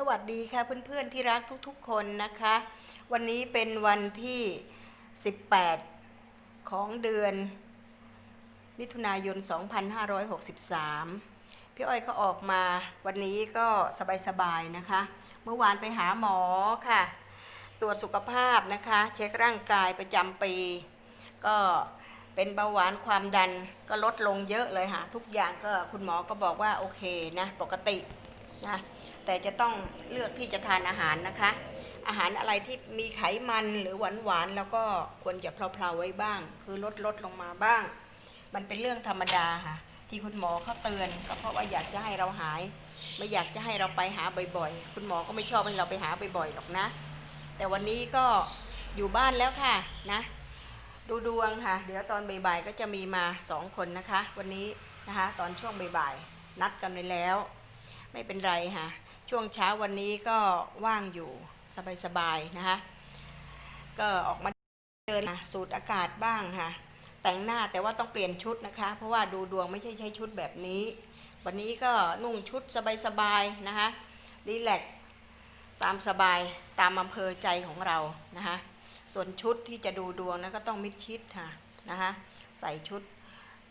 สวัสดีค่ะเพื่อนๆที่รักทุกๆคนนะคะ วันนี้เป็นวันที่ 18 ของเดือน มิถุนายน 2563 พี่อ้อยก็ออกมาวันนี้ก็สบายๆนะคะ เมื่อวานไปหาหมอค่ะ ตรวจสุขภาพนะคะ เช็คร่างกายประจำปี ก็เป็นเบาหวานความดันก็ลดลงเยอะเลยค่ะทุกอย่างก็คุณหมอก็บอกว่าโอเคนะปกตินะ แต่จะต้องเลือกที่จะทานอาหารนะคะ อาหารอะไรที่มีไขมันหรือหวานหวานแล้วก็ควรจะเพลาๆไว้บ้าง คือลดลดลงมาบ้าง มันเป็นเรื่องธรรมดาค่ะ ที่คุณหมอเขาเตือนก็เพราะว่าอยากจะให้เราหาย ไม่อยากจะให้เราไปหาบ่อยๆ คุณหมอก็ไม่ชอบให้เราไปหาบ่อยๆหรอกนะ แต่วันนี้ก็อยู่บ้านแล้วค่ะนะดูดวงค่ะ เดี๋ยวตอนบ่ายๆก็จะมีมาสองคนนะคะ วันนี้นะคะ ตอนช่วงบ่ายๆนัดกันไว้แล้ว ไม่เป็นไรค่ะ ช่วงเช้าวันนี้ก็ว่างอยู่สบายๆนะคะ ก็ออกมาเดินนะสูดอากาศบ้างค่ะ แต่งหน้าแต่ว่าต้องเปลี่ยนชุดนะคะ เพราะว่าดูดวงไม่ใช่ใช้ชุดแบบนี้ วันนี้ก็นุ่งชุดสบายๆนะคะรีแลกตามสบายตามอำเภอใจของเรานะคะ ส่วนชุดที่จะดูดวงนะก็ต้องมิดชิดค่ะนะคะ ใส่ชุด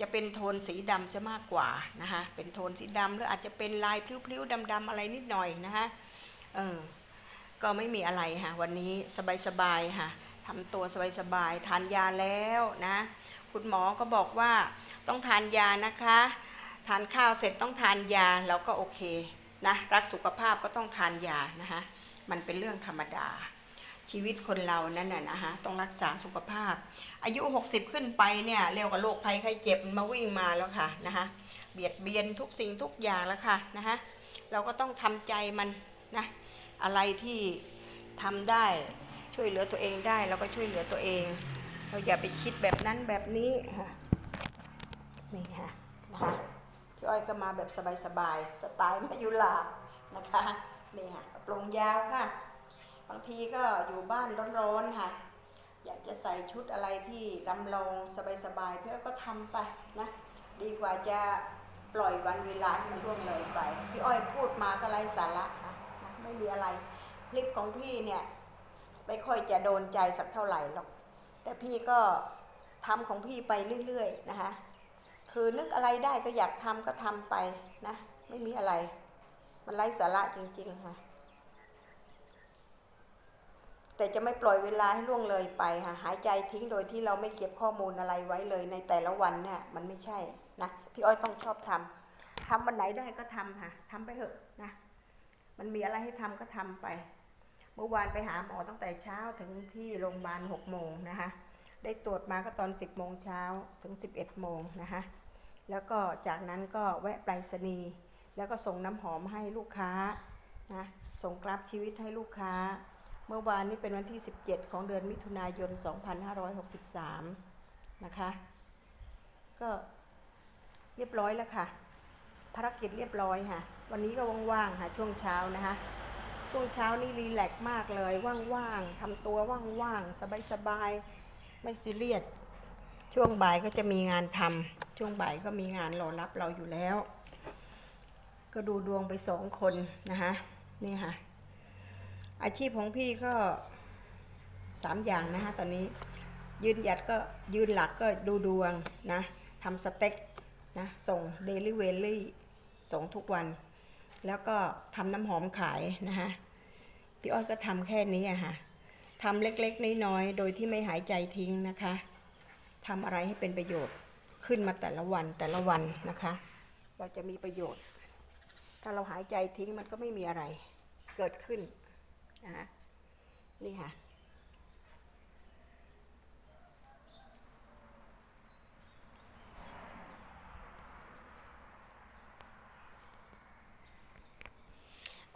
จะเป็นโทนสีดำซะมากกว่านะคะเป็นโทนสีดำหรืออาจจะเป็นลายพลิ้วๆดำๆอะไรนิดหน่อยนะคะเออก็ไม่มีอะไรค่ะวันนี้สบายๆค่ะทำตัวสบายๆทานยาแล้วนะคุณหมอก็บอกว่าต้องทานยานะคะ ทานข้าวเสร็จต้องทานยาเราก็โอเคนะรักสุขภาพก็ต้องทานยานะคะมันเป็นเรื่องธรรมดา ชีวิตคนเรานั่นน่ะนะคะต้องรักษาสุขภาพ อายุ 60 ขึ้นไปเนี่ยเรียกว่าโรคภัยไข้เจ็บมาวิ่งมาแล้วค่ะนะคะเบียดเบียนทุกสิ่งทุกอย่างแล้วค่ะนะคะเราก็ต้องทำใจมันนะอะไรที่ทำได้ช่วยเหลือตัวเองได้เราก็ช่วยเหลือตัวเอง เราอย่าไปคิดแบบนั้นแบบนี้ค่ะนี่ค่ะนะคะพี่อ้อยก็มาแบบสบายๆสไตล์มายุลานะคะนี่ค่ะกระโปรงยาวค่ะ บางทีก็อยู่บ้านร้อนๆค่ะ อยากจะใส่ชุดอะไรที่ลำลองสบายๆเพื่อก็ทำไปนะ ดีกว่าจะปล่อยวันเวลาให้มันร่วงเลยไป พี่อ้อยพูดมาก็ไร้สาระค่ะนะไม่มีอะไรคลิปของพี่เนี่ยไม่ค่อยจะโดนใจสักเท่าไหร่หรอก แต่พี่ก็ทำของพี่ไปเรื่อยๆนะคะ คือนึกอะไรได้ก็อยากทำก็ทำไปนะ ไม่มีอะไร มันไร้สาระจริงๆค่ะ แต่จะไม่ปล่อยเวลาให้ล่วงเลยไปค่ะหายใจทิ้งโดยที่เราไม่เก็บข้อมูลอะไรไว้เลยในแต่ละวันเนี่ยมันไม่ใช่นะพี่อ้อยต้องชอบทำทำวันไหนได้ก็ทำค่ะทำไปเถอะนะมันมีอะไรให้ทำก็ทำไป เมื่อวานไปหาหมอตั้งแต่เช้าถึงที่โรงพยาบาลหกโมงนะคะได้ตรวจมาก็ตอนสิบโมงเช้าถึงสิบเอ็ดโมงนะคะแล้วก็จากนั้นก็แวะไปรษณีย์แล้วก็ส่งน้ำหอมให้ลูกค้านะส่งกราฟชีวิตให้ลูกค้า เมื่อวานนี้เป็นวันที่ 17 ของเดือนมิถุนายน 2563 นะคะ ก็เรียบร้อยแล้วค่ะ ภารกิจเรียบร้อยค่ะ วันนี้ก็ว่างๆค่ะช่วงเช้านะคะ ช่วงเช้านี่รีแลกซ์มากเลย ว่างๆทำตัวว่างๆ สบายๆ ไม่ซีเรียส ช่วงบ่ายก็จะมีงานทำช่วงบ่ายก็มีงานรอรับเราอยู่แล้ว ก็ดูดวงไปสองคนนะคะ นี่ค่ะ อาชีพของพี่ก็สามอย่างนะคะตอนนี้ยืนหยัดก็ยืนหลักก็ดูดวงนะทำสเต็กนะส่งเดลิเวอรี่ส่งทุกวัน แล้วก็ทำน้ำหอมขายนะคะพี่อ้อยก็ทำแค่นี้อะค่ะทำเล็กๆ น้อยๆ โดยที่ไม่หายใจทิ้งนะคะทำอะไรให้เป็นประโยชน์ขึ้นมาแต่ละวันแต่ละวันนะคะ เราจะมีประโยชน์ ถ้าเราหายใจทิ้งมันก็ไม่มีอะไรเกิดขึ้น นะคะนี่ค่ะ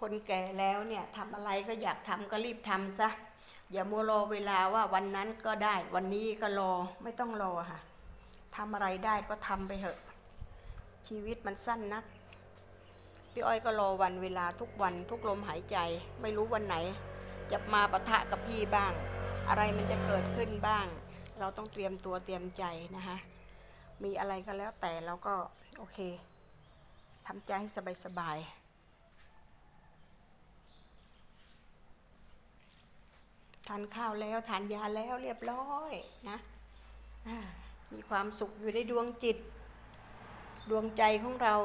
คนแก่แล้วเนี่ยทำอะไรก็อยากทำก็รีบทำซะ อย่ามัวรอเวลาว่าวันนั้นก็ได้ วันนี้ก็รอไม่ต้องรอค่ะทำอะไรได้ก็ทำไปเถอะ ชีวิตมันสั้นนัก พี่อ้อยก็รอวันเวลาทุกวันทุกลมหายใจ ไม่รู้วันไหน จะมาปะทะกับพี่บ้าง อะไรมันจะเกิดขึ้นบ้าง เราต้องเตรียมตัวเตรียมใจนะคะมีอะไรก็แล้วแต่เราก็โอเคทำใจให้สบายๆทานข้าวแล้วทานยาแล้วเรียบร้อยนะมีความสุขอยู่ในดวงจิต ดวงใจของเรา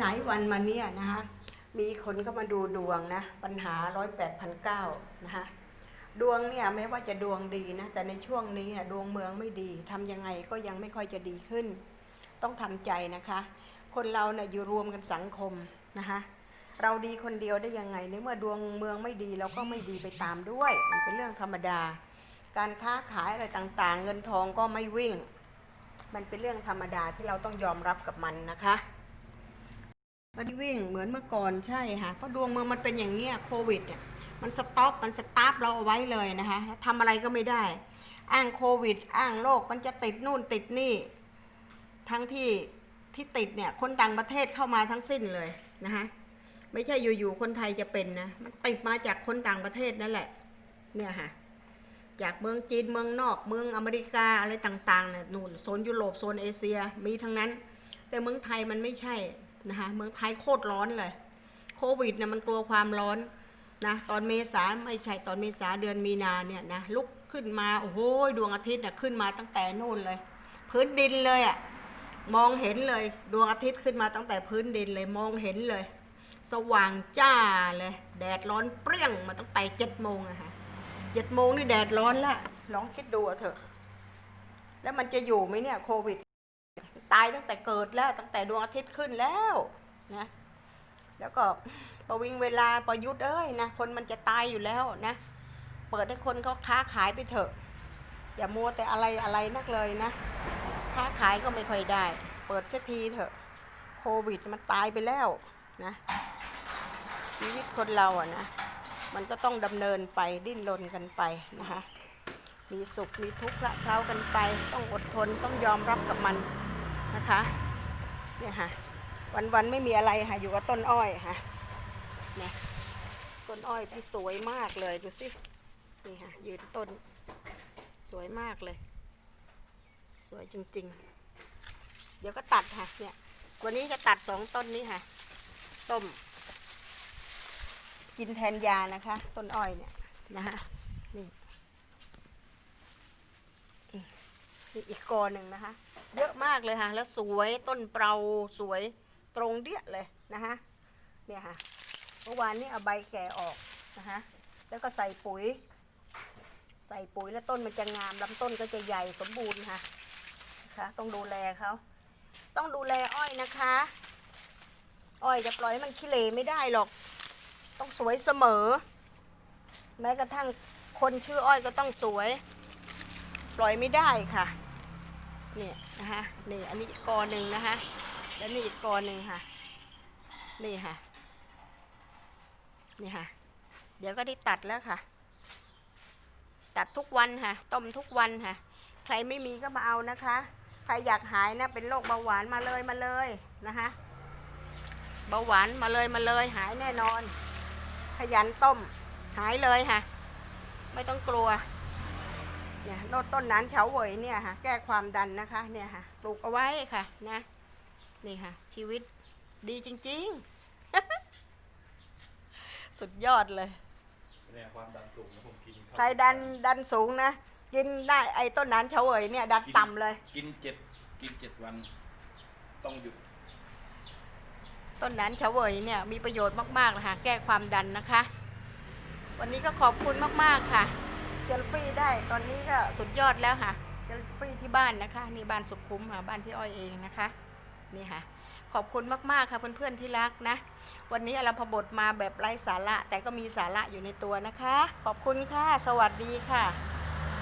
หลายวันมาเนี่ยนะคะมีคนก็มาดูดวงนะ ปัญหาร้อยแปดพันเก้านะคะดวงเนี่ยแม้ว่าจะดวงดีนะ แต่ในช่วงนี้นะดวงเมืองไม่ดีทำยังไงก็ยังไม่ค่อยจะดีขึ้น ต้องทำใจนะคะ คนเราเนี่ยอยู่รวมกันสังคมนะคะเราดีคนเดียวได้ยังไงในเมื่อดวงเมืองไม่ดีเราก็ไม่ดีไปตามด้วย มันเป็นเรื่องธรรมดา การค้าขายอะไรต่างๆ เงินทองก็ไม่วิ่ง มันเป็นเรื่องธรรมดาที่เราต้องยอมรับกับมันนะคะ ไมันวิ่งเหมือนเมื่อก่อนใช่ค่ะเพราะดวงเมืองมันเป็นอย่างเนี้ยโควิดเนี่ยมันสต็อปมันสตาร์ทเราเอาไว้เลยนะคะทำอะไรก็ไม่ได้ อ้างโควิด อ้างโรคมันจะติดนู่นติดนี่ ทั้งที่ที่ติดเนี่ยคนต่างประเทศเข้ามาทั้งสิ้นเลยนะคะไม่ใช่อยู่ๆคนไทยจะเป็นนะมันติดมาจากคนต่างประเทศนั่นแหละเนี่ยค่ะจากเมืองจีนเมืองนอกเมืองอเมริกาอะไรต่างๆเนี่ยนู่นโซนยุโรปโซนเอเชียมีทั้งนั้น แต่เมืองไทยมันไม่ใช่ นะคะเมืองไทยโคตรร้อนเลย โควิดเนะมันกลัวความร้อนนะตอนเมษาไม่ใช่ตอนเมษาเดือนมีนาเนี่ยนะลุกขึ้นมาโอ้โหดวงอาทิตย์น่ะขึ้นมาตั้งแต่นู่นเลย พื้นดินเลยอะ่ะมองเห็นเลยดวงอาทิตย์ขึ้นมาตั้งแต่พื้นดินเลยมองเห็นเลย สว่างจ้าเลย แดดร้อนเปรี้ยงมาตั้งแต่เจ็ดโมงอะค่ะเจ็ดโมงนี่แดดร้อนละลองคิดดูเถอะ แล้วมันจะอยู่ไหมเนี่ยโควิด ตายตั้งแต่เกิดแล้วตั้งแต่ดวงอาทิตย์ขึ้นแล้วนะแล้วก็ประวิงเวลาประยุทธ์เอ้ยนะคนมันจะตายอยู่แล้วนะ เปิดให้คนเขาค้าขายไปเถอะ อย่ามัวแต่อะไรอะไรนักเลยนะ ค้าขายก็ไม่ค่อยได้ เปิดสักทีเถอะ โควิดมันตายไปแล้วนะ ชีวิตคนเราอะนะ มันก็ต้องดำเนินไปดิ้นรนกันไปนะคะมีสุขมีทุกข์ละเคล้ากันไป ต้องอดทนต้องยอมรับกับมัน นะคะเนี่ยค่ะวันๆไม่มีอะไรค่ะอยู่กับต้นอ้อยค่ะนี่ต้นอ้อยที่สวยมากเลยดูสินี่ค่ะยืนต้นสวยมากเลย สวยจริง ๆ เดี๋ยวก็ตัดค่ะเนี่ยวันนี้จะตัดสองต้นนี้ค่ะ ต้ม กินแทนยานะคะ ต้นอ้อยเนี่ยนะคะนี่ นี่อีกกอหนึ่งนะคะ เยอะมากเลยค่ะ แล้วสวยต้นเปราสวยตรงเดี้ยเลยนะคะเนี่ยค่ะเมื่อวานนี้เอาใบแก่ออกนะคะแล้วก็ใส่ปุ๋ย ใส่ปุ๋ยแล้วต้นมันจะงามลำต้นก็จะใหญ่สมบูรณ์ค่ะนะคะต้องดูแลเขาต้องดูแลอ้อยนะคะ อ้อยจะปล่อยให้มันขี้เหร่ไม่ได้หรอก ต้องสวยเสมอ แม้กระทั่งคนชื่ออ้อยก็ต้องสวย ปล่อยไม่ได้ค่ะ เนี่ยนะคะนี่อันนี้กกอหนึ่งนะคะ แล้วนี่อีกกอหนึ่งค่ะ นี่ค่ะ นี่ค่ะ เดี๋ยวก็ได้ตัดแล้วค่ะ ตัดทุกวันค่ะ ต้มทุกวันค่ะ ใครไม่มีก็มาเอานะคะ ใครอยากหายนะ เป็นโรคเบาหวานมาเลยมาเลยนะคะ เบาหวานมาเลยมาเลยหายแน่นอน ขยันต้ม หายเลยค่ะ ไม่ต้องกลัว เนี่ยโนดต้นนั้นเฉาเหวยเนี่ยค่ะ แก้ความดันนะคะ เนี่ยค่ะ ปลูกเอาไว้ค่ะ นะ นี่ค่ะ ชีวิตดีจริง ๆ สุดยอดเลยเนี่ยความดันสูงนะผมกินข้าวใครดันดันสูงนะ กินได้ไอ้ต้นนั้นเฉาเหวยเนี่ย ดันต่ำเลย กินเจ็ดกินเจ็ดวัน ต้องหยุด ต้นนั้นเฉาเหวยเนี่ยมีประโยชน์มากๆเลยค่ะ แก้ความดันนะคะ วันนี้ก็ขอบคุณมากๆค่ะ เจลฟรีได้ตอนนี้ก็สุดยอดแล้วค่ะ เจลฟรีที่บ้านนะคะ นี่บ้านสุขุมค่ะบ้านพี่อ้อยเองนะคะ นี่ค่ะ ขอบคุณมากๆค่ะเพื่อนๆที่รักนะ วันนี้อารมพบทมาแบบไร้สาระ แต่ก็มีสาระอยู่ในตัวนะคะ ขอบคุณค่ะ สวัสดีค่ะ